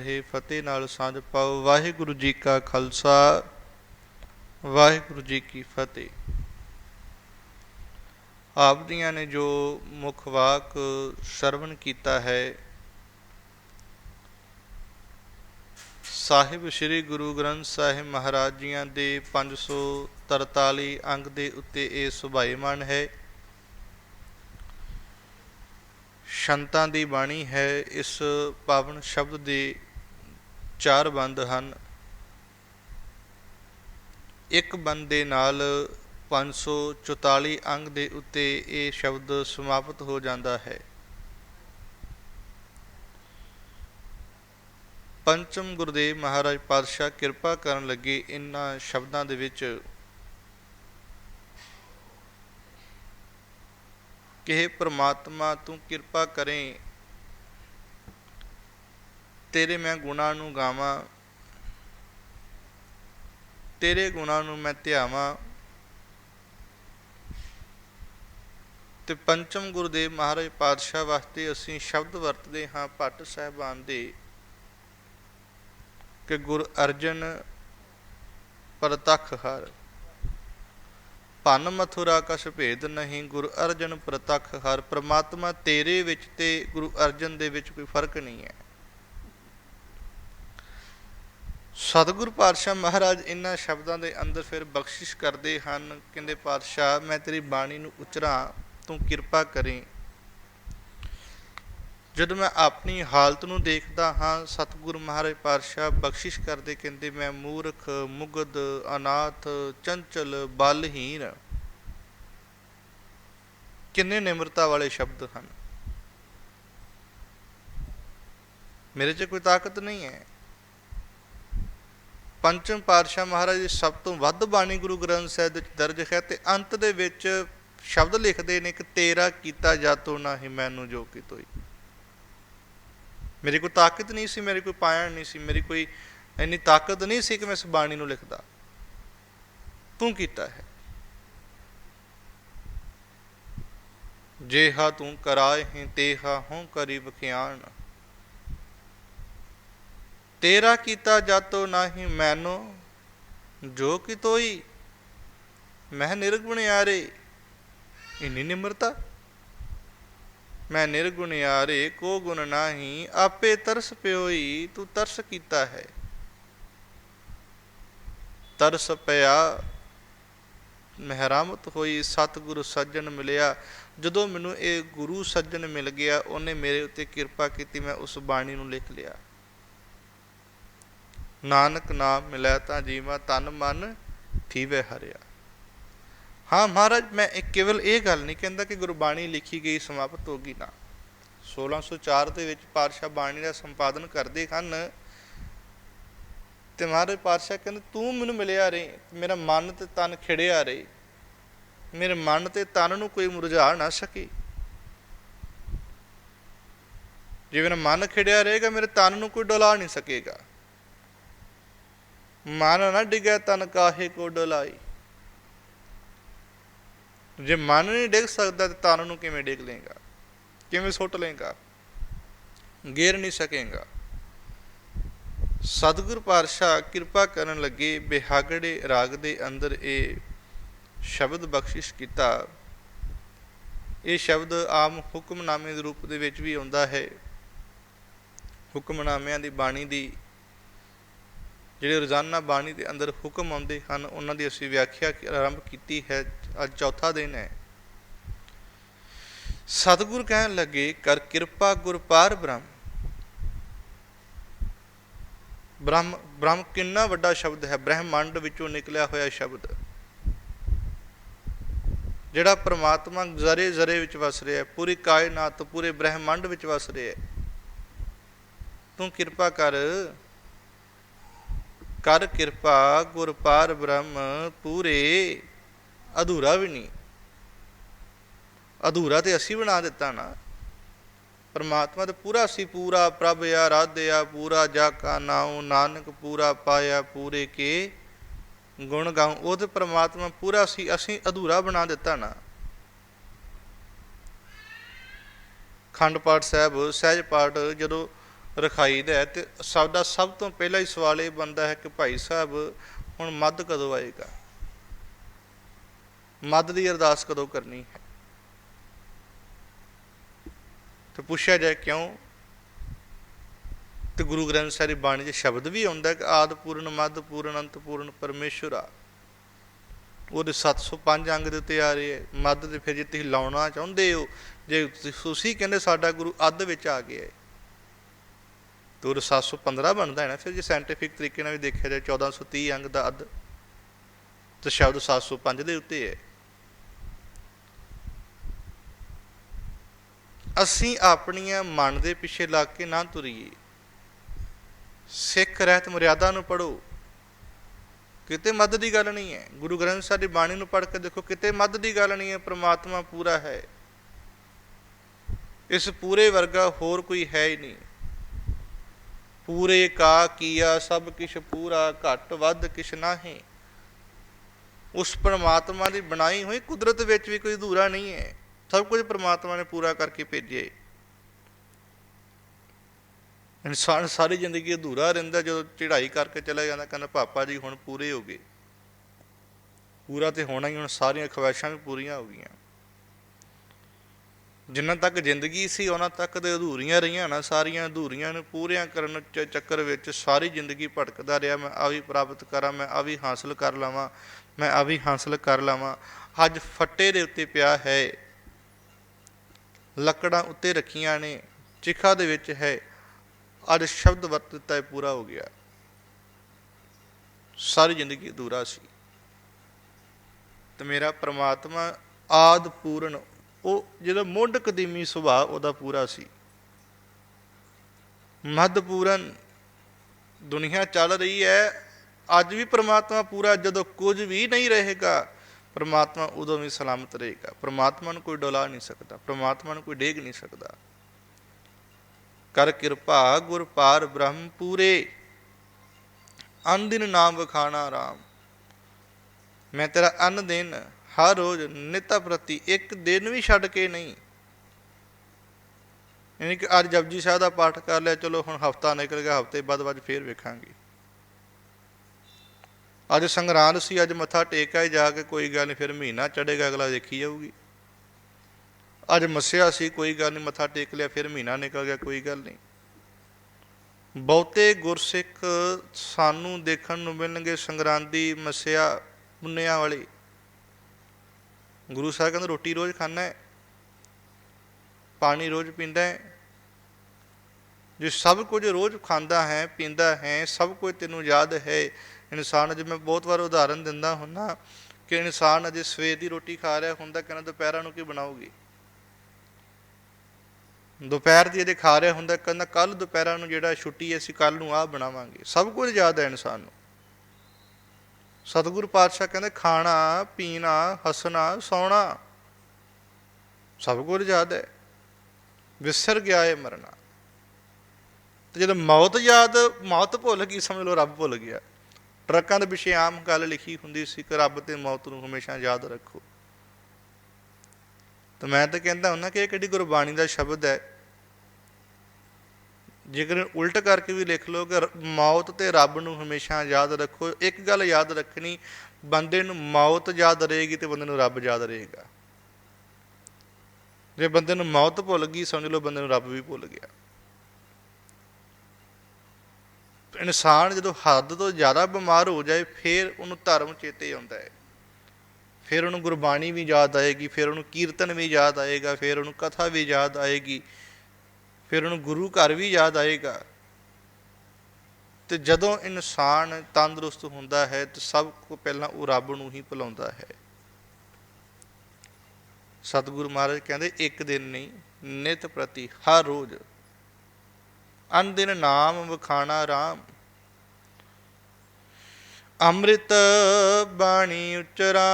ਇਹ ਫਤਿਹ ਨਾਲ ਸਾਂਝ ਪਾਓ। ਵਾਹਿਗੁਰੂ ਜੀ ਕਾ ਖਾਲਸਾ, ਵਾਹਿਗੁਰੂ ਜੀ ਕੀ ਫਤਿਹ। ਆਪ ਦੀਆਂ ਨੇ ਜੋ ਮੁਖ ਵਾਕ ਸਰਵਣ ਕੀਤਾ ਹੈ, ਸਾਹਿਬ ਸ੍ਰੀ ਗੁਰੂ ਗ੍ਰੰਥ ਸਾਹਿਬ ਮਹਾਰਾਜ ਜੀਆਂ ਦੇ 543 ਅੰਗ ਦੇ ਉੱਤੇ ਇਹ ਸੁਭਾਈਮਾਨ ਹੈ। ਸ਼ੰਤਾਂ ਦੀ ਬਾਣੀ ਹੈ, ਇਸ ਪਾਵਨ ਸ਼ਬਦ ਦੇ ਚਾਰ ਬੰਦ ਹਨ। ਇੱਕ ਬੰਦ ਦੇ ਨਾਲ 544 ਅੰਗ ਦੇ ਉੱਤੇ ਇਹ ਸ਼ਬਦ ਸਮਾਪਤ ਹੋ ਜਾਂਦਾ ਹੈ। ਪੰਚਮ ਗੁਰਦੇਵ ਮਹਾਰਾਜ ਪਾਤਸ਼ਾਹ ਕਿਰਪਾ ਕਰਨ ਲੱਗੇ ਇਨ੍ਹਾਂ ਸ਼ਬਦਾਂ ਦੇ ਵਿੱਚ ਕਿ ਹੇ ਪ੍ਰਮਾਤਮਾ ਤੂੰ ਕਿਰਪਾ ਕਰੇ ਤੇਰੇ ਮੈਂ ਗੁਣਾਂ ਨੂੰ ਗਾਵਾਂ, ਤੇਰੇ ਗੁਣਾਂ ਨੂੰ ਮੈਂ ਧਿਆਵਾਂ। ਤੇ ਪੰਚਮ ਗੁਰਦੇਵ ਮਹਾਰਾਜ ਪਾਤਸ਼ਾਹ ਵਾਸਤੇ ਅਸੀਂ ਸ਼ਬਦ ਵਰਤਦੇ ਹਾਂ ਭੱਟ ਸਾਹਿਬਾਨ ਦੇ, ਕਿ ਗੁਰ ਅਰਜਨ ਪ੍ਰਤੱਖ ਹਰ ਭਨ ਮਥੁਰਾ ਕਛ ਭੇਦ ਨਹੀਂ, ਗੁਰ ਅਰਜਨ ਪ੍ਰਤੱਖ ਹਰ ਪ੍ਰਮਾਤਮਾ ਤੇਰੇ ਵਿੱਚ ਤੇ ਗੁਰੂ ਅਰਜਨ ਦੇ ਵਿੱਚ ਕੋਈ ਫ਼ਰਕ ਨਹੀਂ ਹੈ। ਸਤਿਗੁਰ ਪਾਤਸ਼ਾਹ ਮਹਾਰਾਜ ਇਹਨਾਂ ਸ਼ਬਦਾਂ ਦੇ ਅੰਦਰ ਫਿਰ ਬਖਸ਼ਿਸ਼ ਕਰਦੇ ਹਨ, ਕਹਿੰਦੇ, ਪਾਤਸ਼ਾਹ, ਮੈਂ ਤੇਰੀ ਬਾਣੀ ਨੂੰ ਉਚਰਾਂ, ਤੂੰ ਕਿਰਪਾ ਕਰੇ। ਜਦੋਂ ਮੈਂ ਆਪਣੀ ਹਾਲਤ ਨੂੰ ਦੇਖਦਾ ਹਾਂ, ਸਤਿਗੁਰ ਮਹਾਰਾਜ ਪਾਤਸ਼ਾਹ ਬਖਸ਼ਿਸ਼ ਕਰਦੇ, ਕਹਿੰਦੇ, ਮੈਂ ਮੂਰਖ, ਮੁਗਧ, ਅਨਾਥ, ਚੰਚਲ ਬਲਹੀਨ ਕਿੰਨੇ ਨਿਮਰਤਾ ਵਾਲੇ ਸ਼ਬਦ ਹਨ। ਮੇਰੇ 'ਚ ਕੋਈ ਤਾਕਤ ਨਹੀਂ ਹੈ। ਪੰਚਮ ਪਾਤਸ਼ਾਹ ਮਹਾਰਾਜ ਦੀ ਸਭ ਤੋਂ ਵੱਧ ਬਾਣੀ ਗੁਰੂ ਗ੍ਰੰਥ ਸਾਹਿਬ ਵਿੱਚ ਦਰਜ ਹੈ ਤੇ ਅੰਤ ਦੇ ਵਿੱਚ ਸ਼ਬਦ ਲਿਖਦੇ ਨੇ ਕਿ ਤੇਰਾ ਕੀਤਾ ਜਾਤੋ ਨਾਹੀ ਮੈਨੂੰ ਜੋ ਕੀ ਤੋਈ। ਮੇਰੀ ਕੋਈ ਤਾਕਤ ਨਹੀਂ ਸੀ, ਮੇਰੀ ਕੋਈ ਪਾਇਣ ਨਹੀਂ ਸੀ, ਮੇਰੀ ਕੋਈ ਇੰਨੀ ਤਾਕਤ ਨਹੀਂ ਸੀ ਕਿ ਮੈਂ ਇਸ ਬਾਣੀ ਨੂੰ ਲਿਖਦਾ। ਤੂੰ ਕੀਤਾ ਹੈ। ਜੇ ਹਾ ਤੂੰ ਕਰਾਏ ਹੈ, ਤੇਹਾ ਹਉ ਕਰੀ ਬਖਿਆਣ ਤੇਰਾ ਕੀਤਾ ਜਾਤੋ ਨਾਹੀ ਮੈਨੋ, ਜੋ ਕਿ ਤੋਈ, ਮੈਂ ਨਿਰਗੁਣ ਨਿਰਗੁਣਿਆਰੇ ਇਨੀ ਨਿਮਰਤਾ? ਮੈਂ ਨਿਰਗੁਣ ਨਿਰਗੁਣਿਆਰੇ ਕੋ ਗੁਣ ਨਾਹੀ, ਆਪੇ ਤਰਸ ਪਿਓਈ, ਤੂੰ ਤਰਸ ਕੀਤਾ ਹੈ। ਤਰਸ ਪਿਆ, ਮਹਿਰਾਮਤ ਹੋਈ, ਸਤਿਗੁਰੂ ਸੱਜਣ ਮਿਲਿਆ। ਜਦੋਂ ਮੈਨੂੰ ਇਹ ਗੁਰੂ ਸੱਜਣ ਮਿਲ ਗਿਆ, ਉਹਨੇ ਮੇਰੇ ਉੱਤੇ ਕਿਰਪਾ ਕੀਤੀ, ਮੈਂ ਉਸ ਬਾਣੀ ਨੂੰ ਲਿਖ ਲਿਆ। ਨਾਨਕ ਨਾਮ ਮਿਲਿਆ ਤਾਂ ਜੀਵਾ ਤਨ ਮਨ ਥੀਵੇ ਹਰਿਆ। ਹਾਂ ਮਹਾਰਾਜ, ਮੈਂ ਕੇਵਲ ਇਹ ਗੱਲ ਨਹੀਂ ਕਹਿੰਦਾ ਕਿ ਗੁਰਬਾਣੀ ਲਿਖੀ ਗਈ ਸਮਾਪਤ ਹੋ ਗਈ ਨਾ। 1604 ਦੇ ਵਿੱਚ ਪਾਤਸ਼ਾਹ ਬਾਣੀ ਦਾ ਸੰਪਾਦਨ ਕਰਦੇ ਹਨ ਤੇ ਮਹਾਰਾਜ ਪਾਤਸ਼ਾਹ ਕਹਿੰਦੇ, ਤੂੰ ਮੈਨੂੰ ਮਿਲਿਆ ਰਹੇ, ਮੇਰਾ ਮਨ ਤੇ ਤਨ ਖਿੜਿਆ ਰਹੇ, ਮੇਰੇ ਮਨ ਤੇ ਤਨ ਨੂੰ ਕੋਈ ਮੁਰਝਾ ਨਾ ਸਕੇ। ਜੇ ਮੇਰਾ ਮਨ ਖਿੜਿਆ ਰਹੇਗਾ, ਮੇਰੇ ਤਨ ਨੂੰ ਕੋਈ ਡੋਲਾ ਨਹੀਂ ਸਕੇਗਾ। ਮਨ ਨਾ ਡਿਗੈ ਤਨ ਕਾਹੇ ਕੋ ਡੋਲਾਈ। ਜੇ ਮਨ ਨਹੀਂ ਡਿੱਗ ਸਕਦਾ ਤੇ ਤਨ ਨੂੰ ਕਿਵੇਂ ਡਿੱਗ ਲੇਗਾ ਕਿਵੇਂ ਸੁੱਟ ਲੇਗਾ ਗੇਰ ਨਹੀਂ ਸਕੇਗਾ। ਸਤਿਗੁਰ ਪਾਤਸ਼ਾਹ ਕਿਰਪਾ ਕਰਨ ਲੱਗੇ ਬਿਹਾਗੜੇ ਰਾਗ ਦੇ ਅੰਦਰ ਇਹ ਸ਼ਬਦ ਬਖਸ਼ਿਸ਼ ਕੀਤਾ। ਇਹ ਸ਼ਬਦ ਆਮ ਹੁਕਮਨਾਮੇ ਦੇ ਰੂਪ ਦੇ ਵਿੱਚ ਵੀ ਆਉਂਦਾ ਹੈ। ਹੁਕਮਨਾਮਿਆਂ ਦੀ ਬਾਣੀ ਦੀ ਜਿਹੜੇ ਰੋਜ਼ਾਨਾ ਬਾਣੀ ਦੇ ਅੰਦਰ ਹੁਕਮ ਆਉਂਦੇ ਹਨ, ਉਹਨਾਂ ਦੀ ਅਸੀਂ ਵਿਆਖਿਆ ਆਰੰਭ ਕੀਤੀ ਹੈ, ਅੱਜ ਚੌਥਾ ਦਿਨ ਹੈ। ਸਤਿਗੁਰ ਕਹਿਣ ਲੱਗੇ, ਕਰ ਕਿਰਪਾ ਗੁਰ ਪਾਰ ਬ੍ਰਹਮ। ਬ੍ਰਹਮ ਬ੍ਰਹਮ ਕਿੰਨਾ ਵੱਡਾ ਸ਼ਬਦ ਹੈ, ਬ੍ਰਹਿਮੰਡ ਵਿੱਚੋਂ ਨਿਕਲਿਆ ਹੋਇਆ ਸ਼ਬਦ। ਜਿਹੜਾ ਪ੍ਰਮਾਤਮਾ ਜ਼ਰੇ ਜ਼ਰੇ ਵਿੱਚ ਵਸ ਰਿਹਾ ਹੈ, ਪੂਰੀ ਕਾਇਨਾਤ, ਪੂਰੇ ਬ੍ਰਹਮੰਡ ਵਿੱਚ ਵਸ ਰਿਹਾ ਹੈ। ਤੂੰ ਕਿਰਪਾ ਕਰ ਕਰ ਕਿਰਪਾ ਗੁਰ ਪਾਰ ਬ੍ਰਹਮ ਪੂਰੇ। ਅਧੂਰਾ ਵੀ ਨਹੀਂ। ਅਧੂਰਾ ਤੇ ਅਸੀਂ ਬਣਾ ਦਿੱਤਾ ਨਾ। ਪਰਮਾਤਮਾ ਤੇ ਪੂਰਾ ਸੀ ਪੂਰਾ, ਪ੍ਰਭ ਆਰਾਧਿਆ ਪੂਰਾ, ਜਾ ਕਾ ਨਾਉ ਨਾਨਕ ਪੂਰਾ ਪਾਇਆ ਪੂਰੇ ਕੇ ਗੁਣ ਗਾਉ। ਉਹ ਤੇ ਪਰਮਾਤਮਾ ਪੂਰਾ ਸੀ, ਅਸੀਂ ਅਧੂਰਾ ਬਣਾ ਦਿੱਤਾ ਨਾ। ਖੰਡ ਪਾਠ ਸਾਹਿਬ, ਸਹਿਜ ਪਾਠ ਜਦੋਂ ਰਖਾਈ ਦਾ ਹੈ ਤੇ ਸਭ ਸਭ ਤੋਂ ਪਹਿਲਾ ਹੀ ਸਵਾਲ ਇਹ ਬੰਦਾ ਹੈ ਕਿ ਭਾਈ ਸਾਹਿਬ, ਹੁਣ ਮੱਧ ਕਦੋਂ ਆਏਗਾ? ਮੱਧ ਦੀ ਅਰਦਾਸ ਕਦੋਂ ਕਰਨੀ ਹੈ? ਤੇ ਪੁੱਛਿਆ ਜਾਏ ਕਿਉਂ? ਤੇ ਗੁਰੂ ਗ੍ਰੰਥ ਸਾਹਿਬ ਦੀ ਬਾਣੀ 'ਚ ਸ਼ਬਦ ਵੀ ਆਉਂਦਾ ਕਿ ਆਦ ਪੂਰਨ, ਮੱਧ ਪੂਰਨ, ਅੰਤ ਪੂਰਨ ਪਰਮੇਸ਼ਵਰ ਆ। ਉਹਦੇ 705 ਅੰਗ ਦੇ ਉੱਤੇ ਆ ਰਹੇ ਹੈ। ਮੱਧ ਦੇ ਫਿਰ ਜੇ ਤੁਸੀਂ ਲਾਉਣਾ ਚਾਹੁੰਦੇ ਹੋ, ਜੇ ਤੁਸੀਂ ਕਹਿੰਦੇ ਸਾਡਾ ਗੁਰੂ ਅੱਧ ਵਿੱਚ ਆ ਗਿਆ ਹੈ। ਤੇ ਉਹ 715 ਬਣਦਾ ਹੈ ਨਾ, ਫਿਰ ਜੇ ਸਾਇੰਟੀਫਿਕ ਤਰੀਕੇ ਨਾਲ ਵੀ ਦੇਖਿਆ ਜਾਏ 1430 ਅੰਗ ਦਾ ਅੱਧ, ਤੇ ਸ਼ਬਦ 705 ਦੇ ਉੱਤੇ ਹੈ। ਅਸੀਂ ਆਪਣੀਆਂ ਮਨ ਦੇ ਪਿੱਛੇ ਲੱਗ ਕੇ ਨਾ ਤੁਰੀਏ। ਸਿੱਖ ਰਹਿਤ ਮਰਿਆਦਾ ਨੂੰ ਪੜੋ ਕਿਤੇ ਮੱਧ ਦੀ ਗੱਲ ਨਹੀਂ ਹੈ। ਗੁਰੂ ਗ੍ਰੰਥ ਸਾਹਿਬ ਦੀ ਬਾਣੀ ਨੂੰ ਪੜ੍ਹ ਕੇ ਦੇਖੋ, ਕਿਤੇ ਮੱਧ ਦੀ ਗੱਲ ਨਹੀਂ ਹੈ। ਪ੍ਰਮਾਤਮਾ ਪੂਰਾ ਹੈ। ਇਸ ਪੂਰੇ ਵਰਗਾ ਹੋਰ ਕੋਈ ਹੈ ਹੀ ਨਹੀਂ। ਪੂਰੇ ਕਾ ਕੀਆ, ਸਭ ਕਿਛ ਪੂਰਾ, ਘਟ ਵੱਧ ਕਿਛ ਨਾਹੀਂ। ਉਸ ਪਰਮਾਤਮਾ ਦੀ ਬਣਾਈ ਹੋਈ ਕੁਦਰਤ ਵਿੱਚ ਵੀ ਕੋਈ ਅਧੂਰਾ ਨਹੀਂ ਹੈ। ਸਭ ਕੁਝ ਪਰਮਾਤਮਾ ਨੇ ਪੂਰਾ ਕਰਕੇ ਭੇਜਿਆ ਇਨਸਾਨ ਸਾਰੀ ਜ਼ਿੰਦਗੀ ਅਧੂਰਾ ਰਹਿੰਦਾ, ਜਦੋਂ ਚੜ੍ਹਾਈ ਕਰਕੇ ਚਲਾ ਜਾਂਦਾ, ਕਹਿੰਦਾ, ਪਾਪਾ ਜੀ, ਹੁਣ ਪੂਰੇ ਹੋ ਗਏ। ਪੂਰਾ ਤੇ ਹੋਣਾ ਹੀ, ਹੁਣ ਸਾਰੀਆਂ ਖਵਾਇਸ਼ਾਂ ਵੀ ਪੂਰੀਆਂ ਹੋ ਗਈਆਂ। ਜਿੰਨਾ ਤੱਕ ਜ਼ਿੰਦਗੀ ਸੀ, ਉਹਨਾਂ ਤੱਕ ਤੇ ਅਧੂਰੀਆਂ ਰਹੀਆਂ ਨਾ, ਸਾਰੀਆਂ ਅਧੂਰੀਆਂ ਨੂੰ ਪੂਰੀਆਂ ਕਰਨ ਚ ਚੱਕਰ ਵਿੱਚ ਸਾਰੀ ਜ਼ਿੰਦਗੀ ਭਟਕਦਾ ਰਿਹਾ। ਮੈਂ ਆ ਵੀ ਪ੍ਰਾਪਤ ਕਰਾਂ, ਮੈਂ ਆ ਵੀ ਹਾਸਲ ਕਰ ਲਵਾਂ, ਮੈਂ ਆ ਵੀ ਹਾਸਲ ਕਰ ਲਵਾਂ। ਅੱਜ ਫੱਟੇ ਦੇ ਉੱਤੇ ਪਿਆ ਹੈ, ਲੱਕੜਾਂ ਉੱਤੇ ਰੱਖੀਆਂ ਨੇ, ਚਿਖਾ ਦੇ ਵਿੱਚ ਹੈ। ਅੱਜ ਸ਼ਬਦ ਵਰਤ ਦਿੱਤਾ ਹੈ, ਪੂਰਾ ਹੋ ਗਿਆ। ਸਾਰੀ ਜ਼ਿੰਦਗੀ ਅਧੂਰਾ ਸੀ। ਤੇ ਮੇਰਾ ਪ੍ਰਮਾਤਮਾ ਆਦ ਪੂਰਨ ਉਹ ਜਿਹੜਾ ਮੁੱਢ ਕਦੀਮੀ ਸੁਭਾਅ ਉਹਦਾ ਪੂਰਾ ਸੀ। ਮੱਧ ਪੂਰਨ ਦੁਨੀਆ ਚੱਲ ਰਹੀ ਹੈ। ਅੱਜ ਵੀ ਪ੍ਰਮਾਤਮਾ ਪੂਰਾ, ਜਦੋਂ ਕੁਝ ਵੀ ਨਹੀਂ ਰਹੇਗਾ, ਪ੍ਰਮਾਤਮਾ ਉਦੋਂ ਵੀ ਸਲਾਮਤ ਰਹੇਗਾ। ਪ੍ਰਮਾਤਮਾ ਨੂੰ ਕੋਈ ਡੋਲਾ ਨਹੀਂ ਸਕਦਾ, ਪ੍ਰਮਾਤਮਾ ਨੂੰ ਕੋਈ ਡੇਗ ਨਹੀਂ ਸਕਦਾ। ਕਰ ਕਿਰਪਾ, ਗੁਰ ਪਾਰ ਬ੍ਰਹਮ ਪੂਰੇ। ਅਨ ਦਿਨ ਨਾਮ ਵਖਾਣਾ ਰਾਮ। ਮੈਂ ਤੇਰਾ ਅੰਨ ਦਿਨ ਹਰ ਰੋਜ਼ ਨਿਤ ਪ੍ਰਤੀ ਇੱਕ ਦਿਨ ਵੀ ਛੱਡ ਕੇ ਨਹੀਂ। ਯਾਨੀ ਕਿ ਅੱਜ ਜਪਜੀ ਸਾਹਿਬ ਦਾ ਪਾਠ ਕਰ ਲਿਆ, ਚਲੋ ਹੁਣ ਹਫਤਾ ਨਿਕਲ ਗਿਆ, ਹਫ਼ਤੇ ਬਾਅਦ ਬਾਅਦ ਫੇਰ ਵੇਖਾਂਗੇ। ਅੱਜ ਸੰਗਰਾਂਦ ਸੀ, ਅੱਜ ਮੱਥਾ ਟੇਕ ਆਏ ਜਾ ਕੇ, ਕੋਈ ਗੱਲ ਨਹੀਂ ਫਿਰ ਮਹੀਨਾ ਚੜੇਗਾ ਅਗਲਾ ਦੇਖੀ ਜਾਊਗੀ। ਅੱਜ ਮੱਸਿਆ ਸੀ, ਕੋਈ ਗੱਲ ਨਹੀਂ ਮੱਥਾ ਟੇਕ ਲਿਆ, ਫਿਰ ਮਹੀਨਾ ਨਿਕਲ ਗਿਆ, ਕੋਈ ਗੱਲ ਨਹੀਂ ਬਹੁਤੇ ਗੁਰਸਿੱਖ ਸਾਨੂੰ ਦੇਖਣ ਨੂੰ ਮਿਲਣਗੇ ਸੰਗਰਾਂਦੀ ਮੱਸਿਆ ਪੁੰਨਿਆਂ ਵਾਲੇ। ਗੁਰੂ ਸਾਹਿਬ ਕਹਿੰਦੇ ਰੋਟੀ ਰੋਜ਼ ਖਾਣਾ ਹੈ, ਪਾਣੀ ਰੋਜ਼ ਪੀਂਦਾ ਹੈ। ਜੇ ਸਭ ਕੁਝ ਰੋਜ਼ ਖਾਂਦਾ ਹੈ, ਪੀਂਦਾ ਹੈ, ਸਭ ਕੁਝ ਤੈਨੂੰ ਯਾਦ ਹੈ। ਇਨਸਾਨ ਅਜੇ ਮੈਂ ਬਹੁਤ ਵਾਰ ਉਦਾਹਰਨ ਦਿੰਦਾ ਹੁੰਨਾ, ਕਿ ਇਨਸਾਨ ਅਜੇ ਸਵੇਰ ਦੀ ਰੋਟੀ ਖਾ ਰਿਹਾ ਹੁੰਦਾ, ਕਹਿੰਦਾ ਦੁਪਹਿਰਾਂ ਨੂੰ ਕੀ ਬਣਾਉਗੀ ਦੁਪਹਿਰ ਦੀ ਅਜੇ ਖਾ ਰਿਹਾ ਹੁੰਦਾ, ਕਹਿੰਦਾ ਕੱਲ ਦੁਪਹਿਰਾਂ ਨੂੰ ਜਿਹੜਾ ਛੁੱਟੀ ਹੈ, ਅਸੀਂ ਕੱਲ ਨੂੰ ਆਹ ਬਣਾਵਾਂਗੇ। ਸਭ ਕੁਝ ਯਾਦ ਹੈ ਇਨਸਾਨ ਨੂੰ। ਸਤਿਗੁਰੂ ਪਾਤਸ਼ਾਹ ਕਹਿੰਦੇ, ਖਾਣਾ, ਪੀਣਾ, ਹੱਸਣਾ, ਸੌਣਾ। ਸਭ ਕੁਝ ਯਾਦ ਹੈ ਵਿਸਰ ਗਿਆ ਹੈ ਮਰਨਾ। ਤੇ ਜਦੋਂ ਮੌਤ ਯਾਦ, ਮੌਤ ਭੁੱਲ ਗਈ, ਸਮਝ ਲਓ ਰੱਬ ਭੁੱਲ ਗਿਆ। ਟਰੱਕਾਂ ਦੇ ਪਿੱਛੇ ਆਮ ਗੱਲ ਲਿਖੀ ਹੁੰਦੀ ਸੀ ਕਿ ਰੱਬ ਤੇ ਮੌਤ ਨੂੰ ਹਮੇਸ਼ਾ ਯਾਦ ਰੱਖੋ। ਤਾਂ ਮੈਂ ਤਾਂ ਕਹਿੰਦਾ ਹੁੰਦਾ ਕਿ ਇਹ ਕਿਹੜੀ ਗੁਰਬਾਣੀ ਦਾ ਸ਼ਬਦ ਹੈ ਜੇਕਰ ਉਲਟ ਕਰਕੇ ਵੀ ਲਿਖ ਲਓ ਕਿ ਰ- ਮੌਤ ਤੇ ਰੱਬ ਨੂੰ ਹਮੇਸ਼ਾ ਯਾਦ ਰੱਖੋ, ਇੱਕ ਗੱਲ ਯਾਦ ਰੱਖਣੀ, ਬੰਦੇ ਨੂੰ ਮੌਤ ਯਾਦ ਰਹੇਗੀ ਤੇ ਬੰਦੇ ਨੂੰ ਰੱਬ ਯਾਦ ਰਹੇਗਾ। ਜੇ ਬੰਦੇ ਨੂੰ ਮੌਤ ਭੁੱਲ ਗਈ, ਸਮਝ ਲਓ ਬੰਦੇ ਨੂੰ ਰੱਬ ਵੀ ਭੁੱਲ ਗਿਆ। ਇਨਸਾਨ ਜਦੋਂ ਹੱਦ ਤੋਂ ਜ਼ਿਆਦਾ ਬਿਮਾਰ ਹੋ ਜਾਏ, ਫਿਰ ਉਹਨੂੰ ਧਰਮ ਚੇਤੇ ਆਉਂਦਾ ਹੈ। ਫਿਰ ਉਹਨੂੰ ਗੁਰਬਾਣੀ ਵੀ ਯਾਦ ਆਏਗੀ, ਫਿਰ ਉਹਨੂੰ ਕੀਰਤਨ ਵੀ ਯਾਦ ਆਏਗਾ, ਫਿਰ ਉਹਨੂੰ ਕਥਾ ਵੀ ਯਾਦ ਆਏਗੀ। ਫਿਰ ਉਹਨੂੰ ਗੁਰੂ ਘਰ ਵੀ ਯਾਦ ਆਏਗਾ। ਤੇ ਜਦੋਂ ਇਨਸਾਨ ਤੰਦਰੁਸਤ ਹੁੰਦਾ ਹੈ, ਤਾਂ ਸਭ ਤੋਂ ਪਹਿਲਾਂ ਉਹ ਰੱਬ ਨੂੰ ਹੀ ਭੁਲਾਉਂਦਾ ਹੈ। ਸਤਿਗੁਰੂ ਮਹਾਰਾਜ ਕਹਿੰਦੇ, ਇੱਕ ਦਿਨ ਨਹੀਂ, ਨਿਤ ਪ੍ਰਤੀ, ਹਰ ਰੋਜ਼। ਅਨ ਦਿਨ ਨਾਮ ਵਖਾਣਾ ਰਾਮ। ਅੰਮ੍ਰਿਤ ਬਾਣੀ ਉਚਰਾ।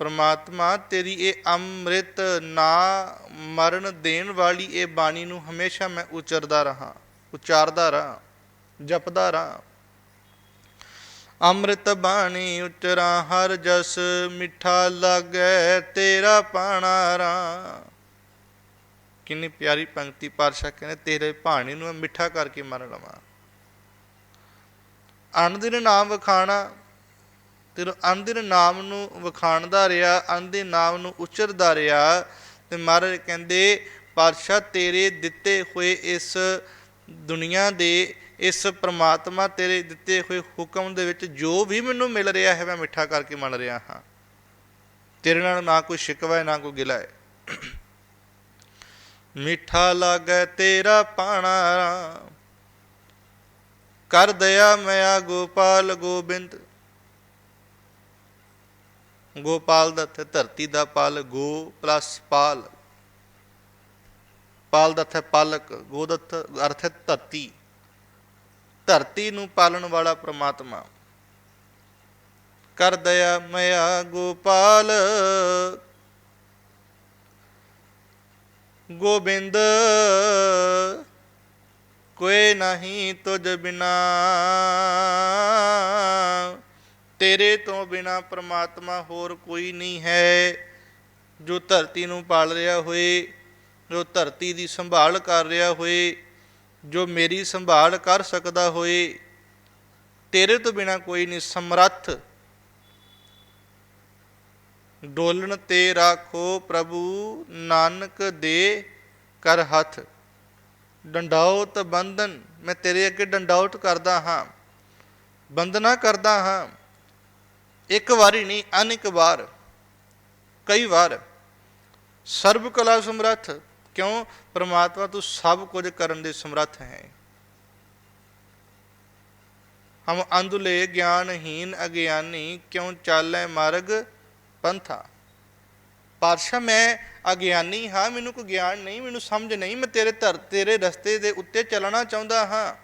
ਪਰਮਾਤਮਾ, ਤੇਰੀ ਇਹ ਅੰਮ੍ਰਿਤ ਨਾ ਮਰਨ ਦੇਣ ਵਾਲੀ ਇਹ ਬਾਣੀ ਨੂੰ ਹਮੇਸ਼ਾ ਮੈਂ ਉਚਰਦਾ ਰਹਾ, ਉਚਾਰਦਾ ਰਹਾ, ਜਪਦਾ ਰਹਾ। ਅੰਮ੍ਰਿਤ ਬਾਣੀ ਉਚਰਾ, ਹਰ ਜਸ ਮਿੱਠਾ ਲਾਗੈ, ਤੇਰਾ ਪਾਣਾ ਰਾ ਕਿੰਨੀ ਪਿਆਰੀ ਪੰਕਤੀ ਪਾਤਸ਼ਾਹ ਕਹਿੰਦੇ, ਤੇਰੇ ਭਾਣੇ ਨੂੰ ਮੈਂ ਮਿੱਠਾ ਕਰਕੇ ਮਨ ਲਵਾਂ। ਦਿਨ ਨਾਮ ਵਖਾਣਾ ਤੇਰੇ ਅਨੰਦਿਨ ਨਾਮ ਨੂੰ ਵਿਖਾਣਦਾ ਰਿਹਾ ਅਨੰਦਿਨ ਨਾਮ ਨੂੰ ਉਚਰਦਾ ਰਿਹਾ, ਤੇ ਮਹਾਰਾਜ ਕਹਿੰਦੇ, ਪਾਤਸ਼ਾਹ, ਤੇਰੇ ਦਿੱਤੇ ਹੋਏ ਇਸ ਦੁਨੀਆ ਦੇ, ਇਸ ਪ੍ਰਮਾਤਮਾ ਤੇਰੇ ਦਿੱਤੇ ਹੋਏ ਹੁਕਮ ਦੇ ਵਿੱਚ ਜੋ ਵੀ ਮੈਨੂੰ ਮਿਲ ਰਿਹਾ ਹੈ, ਮੈਂ ਮਿੱਠਾ ਕਰਕੇ ਮੰਨ ਰਿਹਾ ਹਾਂ। ਤੇਰੇ ਨਾਲ ਨਾ ਕੋਈ ਸ਼ਿਕਵਾ ਹੈ, ਨਾ ਕੋਈ ਗਿਲਾ ਹੈ। ਮਿੱਠਾ ਲਾਗੈ ਤੇਰਾ ਪਾਣਾ ਕਰ ਦਇਆ ਮਿਆ ਗੋਪਾਲ ਗੋਬਿੰਦ। ਗੋਪਾਲ ਦਾ ਤੇ ਧਰਤੀ ਦਾ ਪਾਲ, ਗੋ ਪਲੱਸ ਪਾਲ। ਪਾਲ ਦਾ ਤੇ ਪਾਲਕ, ਗੋ ਦਾ ਅਰਥ- ਧਰਤੀ। ਧਰਤੀ ਨੂੰ ਪਾਲਣ ਵਾਲਾ ਪ੍ਰਮਾਤਮਾ। ਕਰ ਦਇਆ ਮਿਆ ਗੋਪਾਲ। ਗੋਬਿੰਦ, ਕੋਈ ਨਹੀਂ ਤੁਝ ਬਿਨਾ। ਤੇਰੇ ਤੋਂ ਬਿਨਾ ਪ੍ਰਮਾਤਮਾ ਹੋਰ ਕੋਈ ਨਹੀਂ ਹੈ। ਜੋ ਧਰਤੀ ਨੂੰ ਪਾਲ ਰਿਹਾ ਹੋਏ, ਜੋ ਧਰਤੀ ਦੀ ਸੰਭਾਲ ਕਰ ਰਿਹਾ ਹੋਏ, ਜੋ ਮੇਰੀ ਸੰਭਾਲ ਕਰ ਸਕਦਾ ਹੋਏ, ਤੇਰੇ ਤੋਂ ਬਿਨਾ ਕੋਈ ਨਹੀਂ। ਸਮਰੱਥ ਡੋਲਣ ਤੇ ਰਾਖੋ ਪ੍ਰਭੂ, ਨਾਨਕ ਦੇ ਕਰ ਹੱਥ। ਡੰਡਾਉਤ ਬੰਧਨ, ਮੈਂ ਤੇਰੇ ਅੱਗੇ ਡੰਡਾਉਤ ਕਰਦਾ ਹਾਂ ਬੰਦਨਾ ਕਰਦਾ ਹਾਂ। ਇੱਕ ਵਾਰੀ ਨਹੀਂ, ਅਨੇਕ ਵਾਰ, ਕਈ ਵਾਰ। ਸਰਬ ਕਲਾ ਸਮਰੱਥ, ਕਿਉਂ? ਪ੍ਰਮਾਤਮਾ ਤੂੰ ਸਭ ਕੁਝ ਕਰਨ ਦੇ ਸਮਰੱਥ ਹੈ। ਹਮ ਅੰਧੁਲੇ ਗਿਆਨਹੀਨ ਅਗਿਆਨੀ, ਕਿਉਂ ਚਾਲੈ ਮਾਰਗ ਪੰਥਾ? ਪਾਤਸ਼ਾਹ, ਮੈਂ ਅਗਿਆਨੀ ਹਾਂ, ਮੈਨੂੰ ਕੋਈ ਗਿਆਨ ਨਹੀਂ, ਮੈਨੂੰ ਸਮਝ ਨਹੀਂ, ਮੈਂ ਤੇਰੇ ਧਰ, ਤੇਰੇ ਰਸਤੇ ਦੇ ਉੱਤੇ ਚੱਲਣਾ ਚਾਹੁੰਦਾ ਹਾਂ।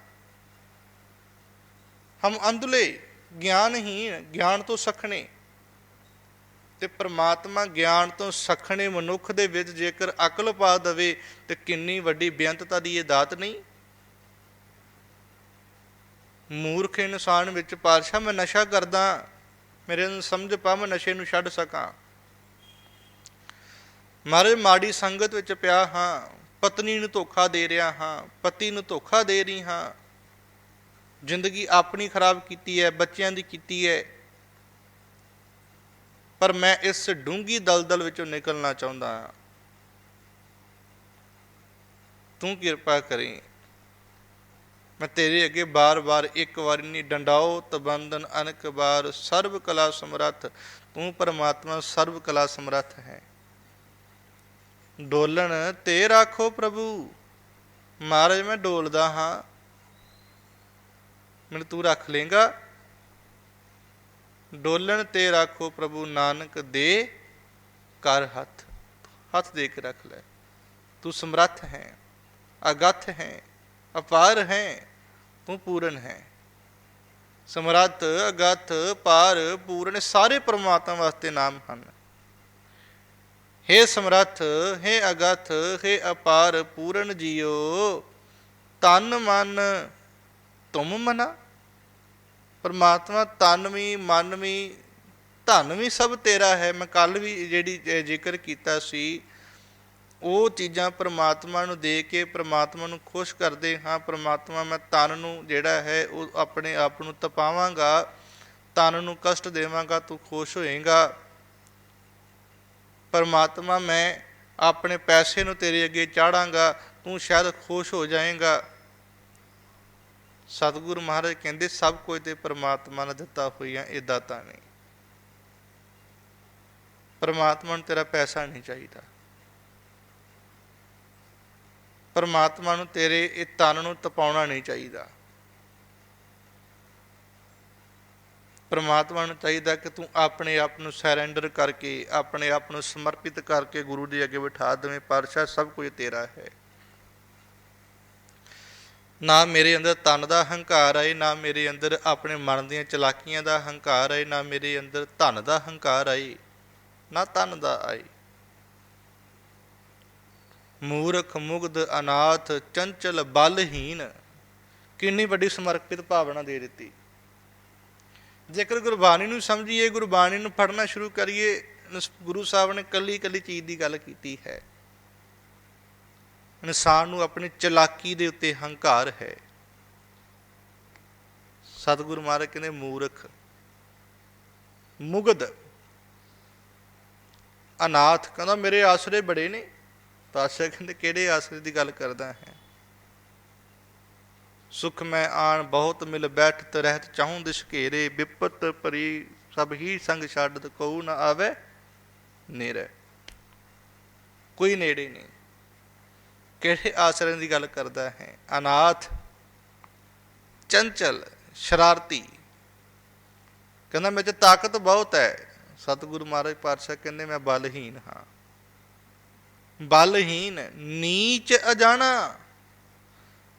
ਹਮ ਅੰਧਲੇ ਗਿਆਨਹੀਨ ਗਿਆਨ ਤੋਂ ਸਖਣੇ। ਤੇ ਪ੍ਰਮਾਤਮਾ ਗਿਆਨ ਤੋਂ ਸਖਣੇ ਮਨੁੱਖ ਦੇ ਵਿੱਚ ਜੇਕਰ ਅਕਲ ਪਾ ਦਵੇ, ਤੇ ਕਿੰਨੀ ਵੱਡੀ ਬੇਅੰਤਤਾ ਦੀ ਇਹ ਦਾਤ ਨਹੀਂ। ਮੂਰਖ ਇਨਸਾਨ ਵਿੱਚ ਪਾਤਸ਼ਾਹ, ਮੈਂ ਨਸ਼ਾ ਕਰਦਾ, ਮੇਰੇ ਨੂੰ ਸਮਝ ਪਾ, ਮੈਂ ਨਸ਼ੇ ਨੂੰ ਛੱਡ ਸਕਾਂ। ਮਾਰੇ, ਮਾੜੀ ਸੰਗਤ ਵਿੱਚ ਪਿਆ ਹਾਂ, ਪਤਨੀ ਨੂੰ ਧੋਖਾ ਦੇ ਰਿਹਾ ਹਾਂ, ਪਤੀ ਨੂੰ ਧੋਖਾ ਦੇ ਰਹੀ ਹਾਂ। ਜ਼ਿੰਦਗੀ ਆਪਣੀ ਖਰਾਬ ਕੀਤੀ ਹੈ, ਬੱਚਿਆਂ ਦੀ ਕੀਤੀ ਹੈ। ਪਰ ਮੈਂ ਇਸ ਡੂੰਗੀ ਦਲਦਲ ਵਿੱਚੋਂ ਨਿਕਲਣਾ ਚਾਹੁੰਦਾ ਹਾਂ। ਤੂੰ ਕਿਰਪਾ ਕਰੀ। ਮੈਂ ਤੇਰੇ ਅੱਗੇ ਬਾਰ-ਬਾਰ ਇੱਕ ਵਾਰ ਨਹੀਂ, ਡੰਡਾਓ ਤਬੰਦਨ ਅਨਕ ਬਾਰ ਸਰਬ ਕਲਾ ਸਮਰੱਥ। ਤੂੰ ਪਰਮਾਤਮਾ ਸਰਬ ਕਲਾ ਸਮਰੱਥ ਹੈ। ਡੋਲਣ ਤੇ ਰੱਖੋ ਪ੍ਰਭੂ। ਮਹਾਰਾਜ, ਮੈਂ ਡੋਲਦਾ ਹਾਂ। ਮੈਨੂੰ ਤੂੰ ਰੱਖ ਲੇਗਾ ਡੋਲਣ ਤੇ ਰੱਖੋ ਪ੍ਰਭੂ ਨਾਨਕ ਦੇ ਕਰ ਹੱਥ। ਹੱਥ ਦੇ ਕੇ ਰੱਖ ਲੈ। ਤੂੰ ਸਮਰੱਥ ਹੈ, ਅਗੱਥ ਹੈ, ਅਪਾਰ ਹੈ, ਤੂੰ ਪੂਰਨ ਹੈ। ਸਮਰੱਥ, ਅਗੱਥ, ਪਾਰ, ਪੂਰਨ ਸਾਰੇ ਪ੍ਰਮਾਤਮਾ ਵਾਸਤੇ ਨਾਮ ਹਨ। ਹੇ ਸਮਰੱਥ, ਹੇ ਅਗੱਥ, ਹੇ ਅਪਾਰ, ਪੂਰਨ ਜੀਓ। ਤਨ ਮਨ ਤੁਮ ਮਨਾ। ਪਰਮਾਤਮਾ ਤਨ ਵੀ ਮਨ ਵੀ ਧਨ ਵੀ ਸਭ ਤੇਰਾ ਹੈ। ਮੈਂ ਕੱਲ ਵੀ ਜਿਹੜੀ ਜ਼ਿਕਰ ਕੀਤਾ ਸੀ, ਉਹ ਚੀਜ਼ਾਂ ਪ੍ਰਮਾਤਮਾ ਨੂੰ ਦੇ ਕੇ ਪ੍ਰਮਾਤਮਾ ਨੂੰ ਖੁਸ਼ ਕਰਦੇ ਹਾਂ। ਪ੍ਰਮਾਤਮਾ ਮੈਂ ਤਨ ਨੂੰ ਜਿਹੜਾ ਹੈ, ਉਹ ਆਪਣੇ ਆਪ ਨੂੰ ਤਪਾਵਾਂਗਾ, ਤਨ ਨੂੰ ਕਸ਼ਟ ਦੇਵਾਂਗਾ, ਤੂੰ ਖੁਸ਼ ਹੋਏਗਾ। ਪਰਮਾਤਮਾ ਮੈਂ ਆਪਣੇ ਪੈਸੇ ਨੂੰ ਤੇਰੇ ਅੱਗੇ ਚਾੜਾਂਗਾ, ਤੂੰ ਸ਼ਾਇਦ ਖੁਸ਼ ਹੋ ਜਾਏਗਾ। ਸਤਿਗੁਰੂ ਮਹਾਰਾਜ ਕਹਿੰਦੇ, ਸਭ ਕੁਝ ਤੇ ਪਰਮਾਤਮਾ ਨੇ ਦਿੱਤਾ ਹੋਈਆਂ ਇਹ ਦਾਤਾਂ ਨੇ ਪਰਮਾਤਮਾ ਨੂੰ ਤੇਰਾ ਪੈਸਾ ਨਹੀਂ ਚਾਹੀਦਾ। ਪਰਮਾਤਮਾ ਨੂੰ ਤੇਰੇ ਇਹ ਤਨ ਨੂੰ ਤਪਾਉਣਾ ਨਹੀਂ ਚਾਹੀਦਾ। ਪਰਮਾਤਮਾ ਨੂੰ ਚਾਹੀਦਾ ਕਿ ਤੂੰ ਆਪਣੇ ਆਪ ਨੂੰ ਸਰੈਂਡਰ ਕਰਕੇ, ਆਪਣੇ ਆਪ ਨੂੰ ਸਮਰਪਿਤ ਕਰਕੇ ਗੁਰੂ ਦੇ ਅੱਗੇ ਬਿਠਾ ਦੇਵੇਂ, ਪਾਤਸ਼ਾਹ ਸਭ ਕੁਝ ਤੇਰਾ ਹੈ। ਨਾ ਮੇਰੇ ਅੰਦਰ ਤਨ ਦਾ ਹੰਕਾਰ ਆਏ, ਨਾ ਮੇਰੇ ਅੰਦਰ ਆਪਣੇ ਮਨ ਦੀਆਂ ਚਲਾਕੀਆਂ ਦਾ ਹੰਕਾਰ ਆਏ, ਨਾ ਮੇਰੇ ਅੰਦਰ ਧਨ ਦਾ ਹੰਕਾਰ ਆਏ, ਨਾ ਤਨ ਦਾ ਆਏ। ਮੂਰਖ, ਮੁਗਧ, ਅਨਾਥ, ਚੰਚਲ ਬਲਹੀਨ ਕਿੰਨੀ ਵੱਡੀ ਸਮਰਪਿਤ ਭਾਵਨਾ ਦੇ ਦਿੱਤੀ। ਜੇਕਰ ਗੁਰਬਾਣੀ ਨੂੰ ਸਮਝੀਏ, ਗੁਰਬਾਣੀ ਨੂੰ ਪੜ੍ਹਨਾ ਸ਼ੁਰੂ ਕਰੀਏ ਗੁਰੂ ਸਾਹਿਬ ਨੇ ਕੱਲੀ ਕੱਲੀ ਚੀਜ਼ ਦੀ ਗੱਲ ਕੀਤੀ ਹੈ। ਇਨਸਾਨ ਨੂੰ ਆਪਣੀ ਚਲਾਕੀ ਦੇ ਉੱਤੇ ਹੰਕਾਰ ਹੈ। ਸਤਿਗੁਰੂ ਮਹਾਰਾਜ ਕਹਿੰਦੇ, ਮੂਰਖ ਮੁਗਦ ਅਨਾਥ, ਕਹਿੰਦਾ, ਮੇਰੇ ਆਸਰੇ ਬੜੇ ਨੇ। ਪਾਤਸ਼ਾਹ ਕਹਿੰਦੇ, ਕਿਹੜੇ ਆਸਰੇ ਦੀ ਗੱਲ ਕਰਦਾ ਹੈ? ਸੁਖ ਮੈਂ ਆਣ, ਬਹੁਤ ਮਿਲ ਬੈਠਤ ਰਹਿਤ, ਚਾਹੂੰ ਦਿਸ ਘੇਰੇ, ਵਿਪਤ ਪਰੀ ਸਭ ਹੀ ਸੰਗ ਛੱਡ ਕਉ ਨਾ ਆਵੇ ਨੇਰੇ। ਕੋਈ ਨੇੜੇ ਨਹੀਂ। ਕਿਹੜੇ ਆਸਰੇ ਦੀ ਗੱਲ ਕਰਦਾ ਹੈ? ਅਨਾਥ, ਚੰਚਲ, ਸ਼ਰਾਰਤੀ। ਕਹਿੰਦਾ, ਮੇਰੇ 'ਚ ਤਾਕਤ ਬਹੁਤ ਹੈ। ਸਤਿਗੁਰੂ ਮਹਾਰਾਜ ਪਾਤਸ਼ਾਹ ਕਹਿੰਦੇ, ਮੈਂ ਬਲਹੀਨ ਹਾਂ। ਬਲਹੀਨ, ਨੀਚ ਅਜਾਣਾ।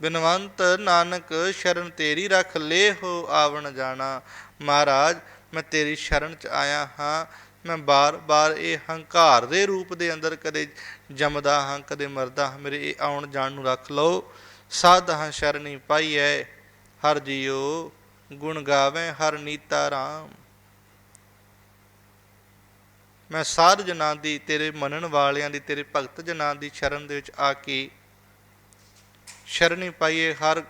ਬਿਨਵੰਤ ਨਾਨਕ ਸ਼ਰਨ ਤੇਰੀ ਰੱਖ ਲੈ ਹੋ ਆਵਣ ਜਾਣਾ। ਮਹਾਰਾਜ, ਮੈਂ ਤੇਰੀ ਸ਼ਰਨ ਚ ਆਇਆ ਹਾਂ। ਮੈਂ ਬਾਰ-ਬਾਰ ਇਹ ਹੰਕਾਰ ਦੇ ਰੂਪ ਦੇ ਅੰਦਰ ਕਦੇ ਜੰਮਦਾ ਹਾਂ, ਕਦੇ ਮਰਦਾ ਹਾਂ। ਮੇਰੇ ਇਹ ਆਉਣ ਜਾਣ ਨੂੰ ਰੱਖ ਲਓ। ਸਾਧ ਹਾਂ ਸ਼ਰਣੀ ਪਾਈਐ, ਹਰ ਜੀਓ ਗੁਣ ਗਾਵੇ, ਹਰ ਨੀਤਾ ਰਾਮ। ਮੈਂ ਸਾਧ ਜਨਾਂ ਦੀ, ਤੇਰੇ ਮੰਨਣ ਵਾਲਿਆਂ ਦੀ, ਤੇਰੇ ਭਗਤ ਜਨਾਂ ਦੀ ਸ਼ਰਨ ਦੇ ਵਿੱਚ ਆ ਕੇ ਸ਼ਰਣੀ ਪਾਈਏ ਹਰ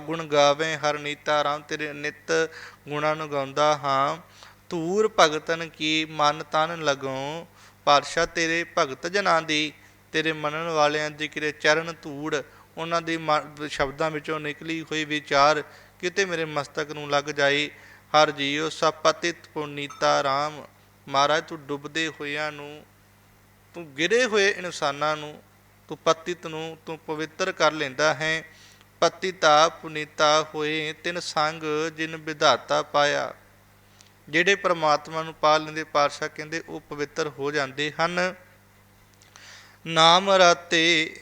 ਗੁਣ ਗਾਵੇ, ਹਰ ਨੀਤਾ ਰਾਮ। ਤੇਰੇ ਨਿਤ ਗੁਣਾਂ ਨੂੰ ਗਾਉਂਦਾ ਹਾਂ। ਧੂਰ ਭਗਤਨ ਕੀ ਮਨ ਤਨ ਲਗੋ ਪਾਤਸ਼ਾਹ ਤੇਰੇ ਭਗਤ ਜਨਾਂ ਦੀ, ਤੇਰੇ ਮੰਨਣ ਵਾਲਿਆਂ ਦੀ ਕਿਰੇ ਚਰਨ ਧੂੜ, ਉਹਨਾਂ ਦੀ ਮਨ- ਸ਼ਬਦਾਂ ਵਿੱਚੋਂ ਨਿਕਲੀ ਹੋਈ ਵਿਚਾਰ ਕਿਤੇ ਮੇਰੇ ਮਸਤਕ ਨੂੰ ਲੱਗ ਜਾਏ। ਹਰ ਜੀਉ ਸਪਤਿਤ ਪੁਨੀਤਾ ਰਾਮ, ਮਹਾਰਾਜ ਤੂੰ ਡੁੱਬਦੇ ਹੋਇਆਂ ਨੂੰ, ਤੂੰ ਗਿਰੇ ਹੋਏ ਇਨਸਾਨਾਂ ਨੂੰ, ਤੂੰ ਪਤਿਤ ਨੂੰ, ਤੂੰ ਪਵਿੱਤਰ ਕਰ ਲੈਂਦਾ ਹੈ। ਪਤਿਤਾ ਪੁਨੀਤਾ ਹੋਏ ਤਿਨ ਸੰਗ ਜਿਨ ਵਿਧਾਤਾ ਪਾਇਆ। ਜਿਹੜੇ ਪ੍ਰਮਾਤਮਾ ਨੂੰ ਪਾ ਲੈਂਦੇ, ਪਾਤਸ਼ਾਹ ਕਹਿੰਦੇ, ਉਹ ਪਵਿੱਤਰ ਹੋ ਜਾਂਦੇ ਹਨ। ਨਾਮ ਰਾਤੇ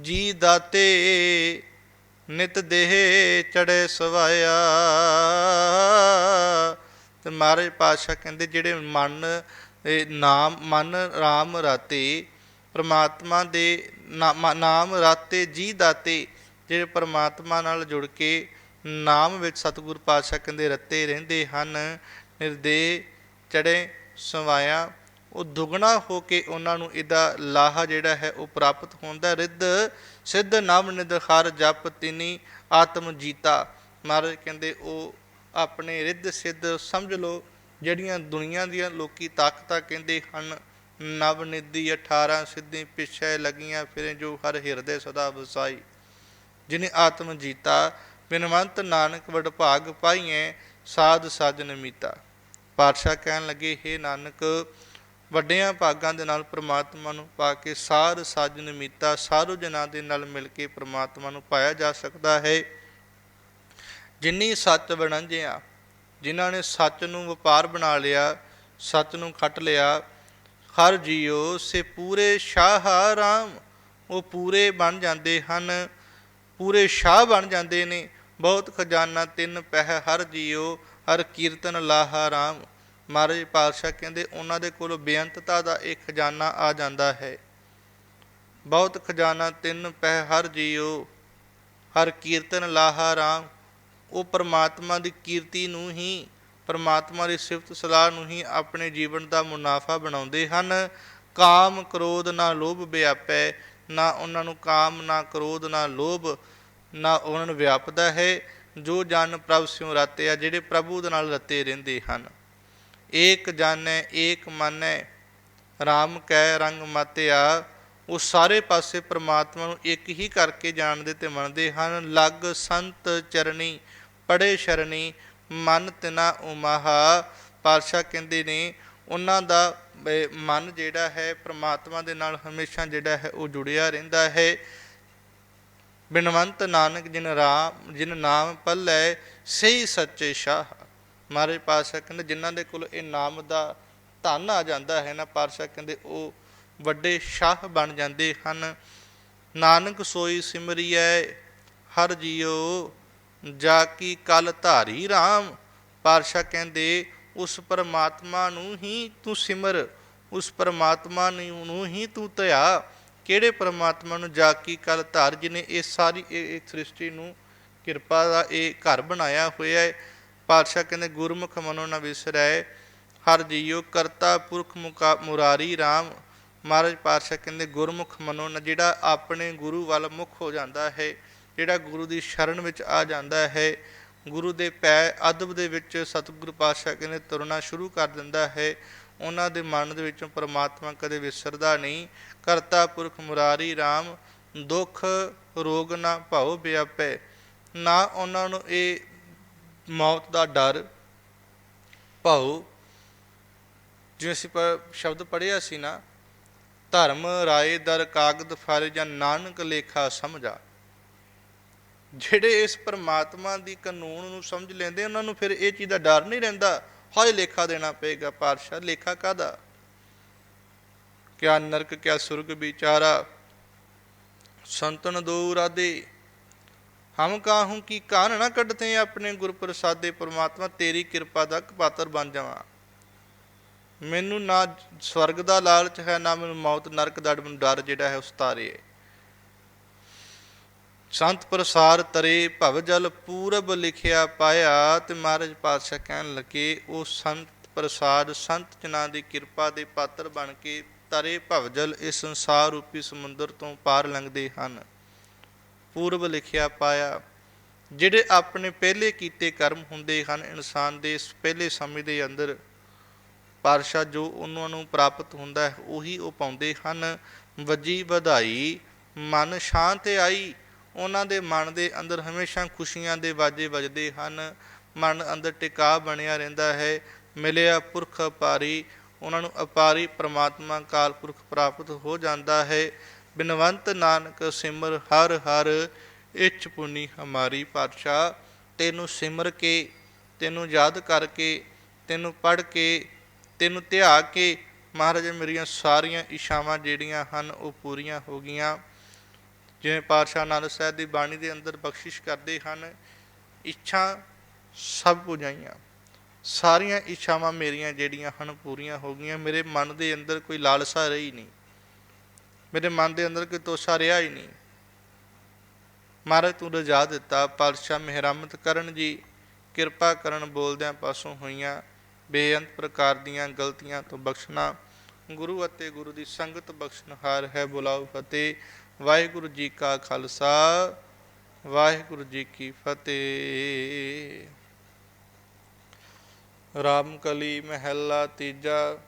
ਜੀ ਦਾਤੇ, ਨਿਤ ਦੇਹ ਚੜੇ ਸਵਾਇਆ। ਤੇ ਮਹਾਰਾਜ ਪਾਤਸ਼ਾਹ ਕਹਿੰਦੇ, ਜਿਹੜੇ ਮਨ ਨਾਮ, ਮਨ ਰਾਮ ਰਾਤੇ, ਪ੍ਰਮਾਤਮਾ ਦੇ ਨਾਮ ਨਾਮ ਰਾਤੇ ਜੀ ਦਾਤੇ, ਜਿਹੜੇ ਪ੍ਰਮਾਤਮਾ ਨਾਲ ਜੁੜ ਕੇ ਨਾਮ ਵਿੱਚ ਸਤਿਗੁਰ ਪਾਤਸ਼ਾਹ ਕਹਿੰਦੇ, ਰੱਤੇ ਰਹਿੰਦੇ ਹਨ, ਨਿਰਦੇ ਚੜੇ ਸਵਾਇਆ। ਉਹ ਦੁਗਣਾ ਹੋ ਕੇ ਉਹਨਾਂ ਨੂੰ ਇਹਦਾ ਲਾਹਾ ਜਿਹੜਾ ਹੈ, ਉਹ ਪ੍ਰਾਪਤ ਹੁੰਦਾ ਰਿੱਧ, ਸਿੱਧ ਨਾਮ ਨਿਦ ਹਰ ਜਪ, ਤਿਨੀ, ਆਤਮ ਜੀਤਾ। ਮਹਾਰਾਜ ਕਹਿੰਦੇ, ਉਹ ਆਪਣੇ ਰਿੱਧ, ਸਿੱਧ ਸਮਝ ਲਓ, ਜਿਹੜੀਆਂ ਦੁਨੀਆ ਦੀਆਂ ਲੋਕੀ ਤਾਕਤਾਂ ਕਹਿੰਦੇ ਹਨ। ਨਵ, ਨਿਧੀ 18 ਸਿੱਧੀ ਪਿਛੇ ਲੱਗੀਆਂ ਫਿਰੇ ਜੋ ਹਰ ਹਿਰਦੇ ਸਦਾ ਵਸਾਈ। ਜਿਨੇ ਆਤਮ ਜੀਤਾ ਬਿਨਵੰਤ ਨਾਨਕ ਵਡ ਭਾਗ ਪਾਈਐ, ਸਾਧ ਸਾਜਨ ਮੀਤਾ। ਪਾਤਸ਼ਾਹ ਕਹਿਣ ਲੱਗੇ हे ਨਾਨਕ, ਵੱਡਿਆਂ ਭਾਗਾਂ ਦੇ ਨਾਲ ਪ੍ਰਮਾਤਮਾ ਨੂੰ ਪਾ ਕੇ ਸਾਧ ਸਾਜਨ ਮੀਤਾ ਸਾਰੋ ਜਨਾਂ ਦੇ ਨਾਲ ਮਿਲ ਕੇ ਪ੍ਰਮਾਤਮਾ ਨੂੰ ਪਾਇਆ ਜਾ ਸਕਦਾ ਹੈ। ਜਿੰਨੀ ਸੱਚ ਵਣੰਜਿਆ, ਜਿਨ੍ਹਾਂ ਨੇ ਸੱਚ ਨੂੰ ਵਪਾਰ ਬਣਾ ਲਿਆ, ਸੱਚ ਨੂੰ ਖੱਟ ਲਿਆ, ਹਰ ਜੀਓ ਸੇ ਪੂਰੇ ਸ਼ਾਹ ਰਾਮ, ਉਹ ਪੂਰੇ ਬਣ ਜਾਂਦੇ ਹਨ, ਪੂਰੇ ਸ਼ਾਹ ਬਣ ਜਾਂਦੇ ਨੇ। ਬਹੁਤ ਖਜ਼ਾਨਾ ਤਿੰਨ ਪਹਿ ਹਰ ਜੀਓ, ਹਰ ਕੀਰਤਨ ਲਾਹਾ ਰਾਮ। ਮਹਾਰਾਜ ਪਾਤਸ਼ਾਹ ਕਹਿੰਦੇ, ਉਹਨਾਂ ਦੇ ਕੋਲ ਬੇਅੰਤਤਾ ਦਾ ਇੱਕ ਖਜ਼ਾਨਾ ਆ ਜਾਂਦਾ ਹੈ। ਬਹੁਤ ਖਜ਼ਾਨਾ ਤਿੰਨ ਪਹਿ ਹਰ ਜੀਓ, ਹਰ ਕੀਰਤਨ ਲਾਹਾ ਰਾਮ। ਉਹ ਪਰਮਾਤਮਾ ਦੀ ਕੀਰਤੀ ਨੂੰ ਹੀ, ਪਰਮਾਤਮਾ ਦੀ ਸਿਫਤ ਸਲਾਹ ਨੂੰ ਹੀ ਆਪਣੇ ਜੀਵਨ ਦਾ ਮੁਨਾਫਾ ਬਣਾਉਂਦੇ ਹਨ। ਕਾਮ ਕ੍ਰੋਧ ਨਾ ਲੋਭ ਵਿਆਪੈ, ਨਾ ਉਹਨਾਂ ਨੂੰ ਕਾਮ, ਨਾ ਕ੍ਰੋਧ, ਨਾ ਲੋਭ। ਨਾ ਉਹਨਾਂ ਨੂੰ ਵਿਆਪਦਾ ਹੈ, ਜੋ ਜਨ ਪ੍ਰਭ ਸਿਉ ਰਤਿਆ ਜਿਹੜੇ ਪ੍ਰਭੂ ਦੇ ਨਾਲ ਰਤੇ ਰਹਿੰਦੇ ਹਨ। ਏਕ ਜਾਣੈ, ਏਕ ਮਾਨੈ RAM ਕੈ ਰੰਗ ਮਤਿਆ। ਉਹ ਸਾਰੇ ਪਾਸੇ ਪ੍ਰਮਾਤਮਾ ਨੂੰ ਇੱਕ ਹੀ ਕਰਕੇ ਜਾਣਦੇ ਤੇ ਮੰਨਦੇ ਹਨ। ਲੱਗ ਸੰਤ ਚਰਣੀ, ਪੜੇ ਸ਼ਰਣੀ, ਮਨ ਤਿਨਾ ਉਮਹਾ। ਪਾਤਸ਼ਾਹ ਕਹਿੰਦੇ ਨੇ, ਉਹਨਾਂ ਦਾ ਮਨ ਜਿਹੜਾ ਹੈ, ਪ੍ਰਮਾਤਮਾ ਦੇ ਨਾਲ ਹਮੇਸ਼ਾ ਜਿਹੜਾ ਹੈ, ਉਹ ਜੁੜਿਆ ਰਹਿੰਦਾ ਹੈ। ਬਿਨਵੰਤ ਨਾਨਕ ਜਿਨ ਰਾਮ, ਜਿਨ ਨਾਮ ਪੱਲੇ, ਸਹੀ ਸੱਚੇ ਸ਼ਾਹ। ਮਾਰੇ ਪਾਤਸ਼ਾਹ ਕਹਿੰਦੇ, ਜਿਨ੍ਹਾਂ ਦੇ ਕੋਲ ਇਹ ਨਾਮ ਦਾ ਧਨ ਆ ਜਾਂਦਾ ਹੈ ਨਾ, ਪਾਤਸ਼ਾਹ ਕਹਿੰਦੇ, ਉਹ ਵੱਡੇ ਸ਼ਾਹ ਬਣ ਜਾਂਦੇ ਹਨ। ਨਾਨਕ ਸੋਈ ਸਿਮਰਿਐ, ਹਰ ਜੀਓ ਜਾ ਕੀ ਕਲ ਧਾਰੀ RAM ਪਾਤਸ਼ਾਹ ਕਹਿੰਦੇ, ਉਸ ਪਰਮਾਤਮਾ ਨੂੰ ਹੀ ਤੂੰ ਸਿਮਰ, ਉਸ ਪਰਮਾਤਮਾ ਨੂੰ ਹੀ ਤੂੰ ਧਿਆ। ਕਿਹੜੇ ਪਰਮਾਤਮਾ ਨੂੰ ਜਾ ਕੀ ਕਲ ਧਾਰ ਜਿਨੇ ਇਹ ਸਾਰੀ ਇਹ ਸ੍ਰਿਸ਼ਟੀ ਨੂੰ ਕਿਰਪਾ ਦਾ ਇਹ ਘਰ ਬਣਾਇਆ ਹੋਇਆ ਹੈ। ਪਾਤਸ਼ਾਹ ਕਹਿੰਦੇ, ਗੁਰਮੁਖ ਮਨੋ ਨ ਵਿਸਰੈ ਹਰ ਜੀਉ ਕਰਤਾ ਪੁਰਖ ਮੁਕਾ ਮੁਰਾਰੀ RAM ਮਹਾਰਾਜ ਪਾਤਸ਼ਾਹ ਕਹਿੰਦੇ, ਗੁਰਮੁਖ ਮਨੋ ਨਾ ਜਿਹੜਾ ਆਪਣੇ ਗੁਰੂ ਵੱਲ ਮੁਖ ਹੋ ਜਾਂਦਾ ਹੈ, ਜਿਹੜਾ ਗੁਰੂ ਦੀ ਸ਼ਰਨ ਵਿੱਚ ਆ ਜਾਂਦਾ ਹੈ, ਗੁਰੂ ਦੇ ਪੈ ਅਦਬ ਦੇ ਵਿੱਚ ਸਤਿਗੁਰੂ ਪਾਤਸ਼ਾਹ ਕਹਿੰਦੇ, ਤੁਰਨਾ ਸ਼ੁਰੂ ਕਰ ਦਿੰਦਾ ਹੈ। ਉਹਨਾਂ ਦੇ ਮਨ ਦੇ ਵਿੱਚੋਂ ਪਰਮਾਤਮਾ ਕਦੇ ਵਿਸਰਦਾ ਨਹੀਂ। ਕਰਤਾ ਪੁਰਖ ਮੁਰਾਰੀ RAM ਦੁੱਖ ਰੋਗ ਨਾ ਭਾਉ ਵਿਆਪੈ ਨਾ ਉਹਨਾਂ ਨੂੰ ਇਹ ਮੌਤ ਦਾ ਡਰ ਭਾਉ। ਜਿਵੇਂ ਅਸੀਂ ਸ਼ਬਦ ਪੜ੍ਹਿਆ ਸੀ ਨਾ, ਧਰਮ ਰਾਏ ਦਰ ਕਾਗਦ ਫਰ ਜਾਂ ਨਾਨਕ ਲੇਖਾ ਸਮਝਾ। ਜਿਹੜੇ ਇਸ ਪਰਮਾਤਮਾ ਦੀ ਕਾਨੂੰਨ ਨੂੰ ਸਮਝ ਲੈਂਦੇ, ਉਹਨਾਂ ਨੂੰ ਫਿਰ ਇਹ ਚੀਜ਼ ਦਾ ਡਰ ਨਹੀਂ ਰਹਿੰਦਾ। ਹਾਏ ਲੇਖਾ ਦੇਣਾ ਪਏਗਾ ਪਾਤਸ਼ਾਹ, ਲੇਖਾ ਕਾਦਾ ਕਿਆ ਨਰਕ, ਕਿਆ ਸੁਰਗ ਵਿਚਾਰਾ, ਸੰਤਨ ਦੋ ਰਾਦੇ। ਹਮ ਕਾਹੂ ਕੀ ਕਾਨ ਨਾ ਕੱਢਤੇ ਆਪਣੇ ਗੁਰ ਪ੍ਰਸਾਦੇ ਪਰਮਾਤਮਾ, ਤੇਰੀ ਕਿਰਪਾ ਦਾ ਪਾਤਰ ਬਣ ਜਾਵਾਂ। ਮੈਨੂੰ ਨਾ ਸਵਰਗ ਦਾ ਲਾਲਚ ਹੈ, ਨਾ ਮੈਨੂੰ ਮੌਤ, ਨਰਕ ਦਾ ਮੈਨੂੰ ਡਰ ਜਿਹੜਾ ਹੈ ਉਸ ਤਾਰੇ। ਹੈ ਸੰਤ ਪ੍ਰਸਾਰ ਤਰੇ ਭਵ ਜਲ ਪੂਰਬ ਲਿਖਿਆ ਪਾਇਆ, ਤੇ ਮਹਾਰਾਜ ਪਾਤਸ਼ਾਹ ਕਹਿਣ ਲੱਗੇ, ਉਹ ਸੰਤ ਪ੍ਰਸਾਦ, ਸੰਤ ਜਨਾਂ ਦੀ ਕਿਰਪਾ ਦੇ ਪਾਤਰ ਬਣ ਕੇ ਤਰੇ ਭਵਜਲ ਇਸ ਸੰਸਾਰ ਰੂਪੀ ਸਮੁੰਦਰ ਤੋਂ ਪਾਰ ਲੰਘਦੇ ਹਨ। ਪੂਰਬ ਲਿਖਿਆ ਪਾਇਆ, ਜਿਹੜੇ ਆਪਣੇ ਪਹਿਲੇ ਕੀਤੇ ਕਰਮ ਹੁੰਦੇ ਹਨ, ਇਨਸਾਨ ਦੇ ਪਹਿਲੇ ਸਮੇਂ ਦੇ ਅੰਦਰ ਪਾਰਸ਼ਾ ਜੋ ਉਹਨਾਂ ਨੂੰ ਪ੍ਰਾਪਤ ਹੁੰਦਾ ਹੈ, ਉਹੀ ਉਹ ਪਾਉਂਦੇ ਹਨ। ਵਜੀ ਵਧਾਈ, ਮਨ ਸ਼ਾਂਤ ਆਈ ਉਹਨਾਂ ਦੇ ਮਨ ਦੇ ਅੰਦਰ ਹਮੇਸ਼ਾ ਖੁਸ਼ੀਆਂ ਦੇ ਬਾਜ਼ੇ ਵੱਜਦੇ ਹਨ। ਮਨ ਅੰਦਰ ਟਿਕਾ ਬਣਿਆ ਰਹਿੰਦਾ ਹੈ। ਮਿਲਿਆ ਪੁਰਖ ਅਪਾਰੀ, ਉਹਨਾਂ ਨੂੰ ਅਪਾਰੀ ਪ੍ਰਮਾਤਮਾ ਕਾਲ ਪੁਰਖ ਪ੍ਰਾਪਤ ਹੋ ਜਾਂਦਾ ਹੈ। ਬਿਨਵੰਤ ਨਾਨਕ ਸਿਮਰ ਹਰ ਹਰ, ਇੱਛ ਪੁਨੀ ਹਮਾਰੀ ਪਾਤਸ਼ਾਹ। ਤੈਨੂੰ ਸਿਮਰ ਕੇ, ਤੈਨੂੰ ਯਾਦ ਕਰਕੇ ਤੈਨੂੰ ਪੜ ਕੇ, ਤੈਨੂੰ ਧਿਆ ਕੇ, ਮਹਾਰਾਜ ਮੇਰੀਆਂ ਸਾਰੀਆਂ ਇਸ਼ਾਵਾਂ ਜਿਹੜੀਆਂ ਹਨ ਉਹ ਪੂਰੀਆਂ ਹੋ ਗਈਆਂ। ਜਿਵੇਂ ਪਾਤਸ਼ਾਹ ਆਨੰਦ ਸਾਹਿਬ ਦੀ ਬਾਣੀ ਦੇ ਅੰਦਰ ਬਖਸ਼ਿਸ਼ ਕਰਦੇ ਹਨ, ਇੱਛਾ ਸਭ ਪੁਜਾਈਆਂ। ਸਾਰੀਆਂ ਇੱਛਾਵਾਂ ਮੇਰੀਆਂ ਜਿਹੜੀਆਂ ਹਨ ਪੂਰੀਆਂ ਹੋ ਗਈਆਂ। ਮੇਰੇ ਮਨ ਦੇ ਅੰਦਰ ਕੋਈ ਲਾਲਸਾ ਰਹੀ ਨਹੀਂ। ਮੇਰੇ ਮਨ ਦੇ ਅੰਦਰ ਕੋਈ ਤੋਸ਼ਾ ਰਿਹਾ ਹੀ ਨਹੀਂ। ਮਹਾਰਾਜ ਤੂੰ ਰਜਾ ਦਿੱਤਾ। ਪਾਤਸ਼ਾਹ ਮਿਹਰਮਤ ਕਰਨ ਜੀ, ਕਿਰਪਾ ਕਰਨ ਬੋਲਦਿਆਂ ਪਾਸੋਂ ਹੋਈਆਂ ਬੇਅੰਤ ਪ੍ਰਕਾਰ ਦੀਆਂ ਗਲਤੀਆਂ ਤੋਂ ਬਖਸ਼ਣਾ। ਗੁਰੂ ਅਤੇ ਗੁਰੂ ਦੀ ਸੰਗਤ ਬਖਸ਼ਣਹਾਰ ਹੈ। ਬੁਲਾਓ ਫਤਿਹ। ਵਾਹਿਗੁਰੂ ਜੀ ਕਾ ਖਾਲਸਾ ਵਾਹਿਗੁਰੂ ਜੀ ਕੀ ਫਤਿਹ। ਰਾਮ ਕਲੀ ਮਹਿਲਾ ਤੀਜਾ